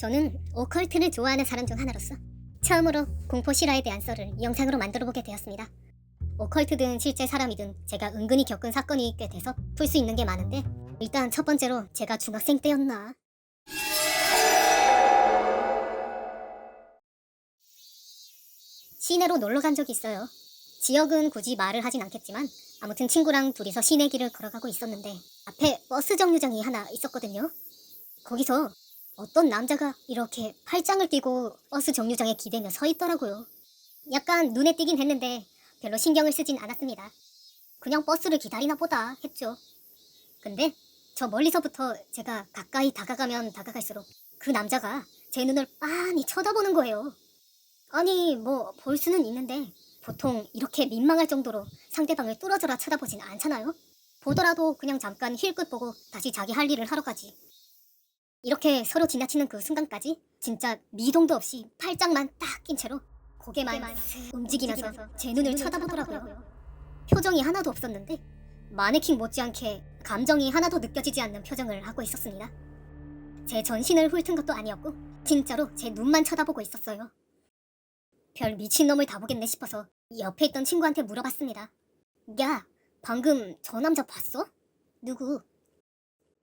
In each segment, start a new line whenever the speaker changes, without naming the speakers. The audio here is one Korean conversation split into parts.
저는 오컬트를 좋아하는 사람 중 하나로서 처음으로 공포 실화에 대한 썰을 영상으로 만들어 보게 되었습니다. 오컬트든 실제 사람이든 제가 은근히 겪은 사건이 꽤 돼서 풀 수 있는 게 많은데 일단 첫 번째로 제가 중학생 때였나 시내로 놀러 간 적이 있어요. 지역은 굳이 말을 하진 않겠지만 아무튼 친구랑 둘이서 시내 길을 걸어가고 있었는데 앞에 버스 정류장이 하나 있었거든요. 거기서 어떤 남자가 이렇게 팔짱을 끼고 버스 정류장에 기대며 서 있더라고요. 약간 눈에 띄긴 했는데 별로 신경을 쓰진 않았습니다. 그냥 버스를 기다리나 보다 했죠. 근데 저 멀리서부터 제가 가까이 다가가면 다가갈수록 그 남자가 제 눈을 빤히 쳐다보는 거예요. 아니 뭐 볼 수는 있는데 보통 이렇게 민망할 정도로 상대방을 뚫어져라 쳐다보진 않잖아요. 보더라도 그냥 잠깐 힐끗 보고 다시 자기 할 일을 하러 가지. 이렇게 서로 지나치는 그 순간까지 진짜 미동도 없이 팔짱만 딱 낀 채로 고개만 슥 움직이면서 제 눈을 쳐다보더라고요. 표정이 하나도 없었는데 마네킹 못지않게 감정이 하나도 느껴지지 않는 표정을 하고 있었습니다. 제 전신을 훑은 것도 아니었고 진짜로 제 눈만 쳐다보고 있었어요. 별 미친놈을 다 보겠네 싶어서 옆에 있던 친구한테 물어봤습니다. 야, 방금 저 남자 봤어? 누구?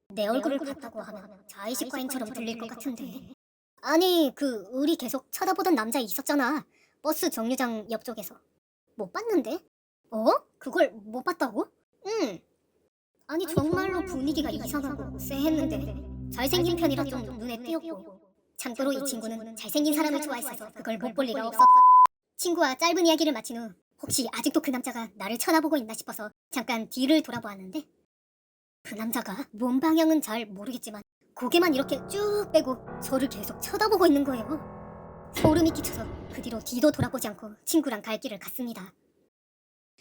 내 얼굴을 봤다고 하면 자의식과잉처럼 들릴 것 같은데. 아니, 그 우리 계속 쳐다보던 남자 있었잖아. 버스 정류장 옆쪽에서. 못 봤는데? 어? 그걸 못 봤다고? 응. 아니, 정말로 분위기가 이상하고 쎄했는데 잘생긴 편이라 좀 눈에 띄었고 참고로 이 친구는 잘생긴 사람을 좋아했어서 그걸 못 볼 리가 없었어. 친구와 짧은 이야기를 마친 후 혹시 아직도 그 남자가 나를 쳐다보고 있나 싶어서 잠깐 뒤를 돌아보았는데 그 남자가 몸 방향은 잘 모르겠지만 고개만 이렇게 쭉 빼고 저를 계속 쳐다보고 있는 거예요. 소름이 끼쳐서 그 뒤로 뒤도 돌아보지 않고 친구랑 갈 길을 갔습니다.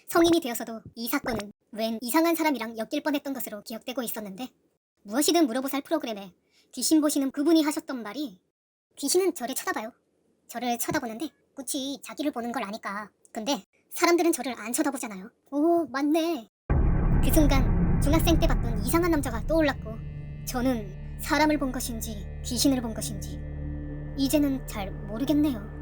성인이 되어서도 이 사건은 웬 이상한 사람이랑 엮일 뻔했던 것으로 기억되고 있었는데 무엇이든 물어보살 프로그램에 귀신 보시는 그분이 하셨던 말이 귀신은 저를 쳐다봐요. 저를 쳐다보는데 굳이 자기를 보는 걸 아니까. 근데 사람들은 저를 안 쳐다보잖아요. 오, 맞네. 그 순간 중학생 때 봤던 이상한 남자가 떠올랐고 저는 사람을 본 것인지 귀신을 본 것인지 이제는 잘 모르겠네요.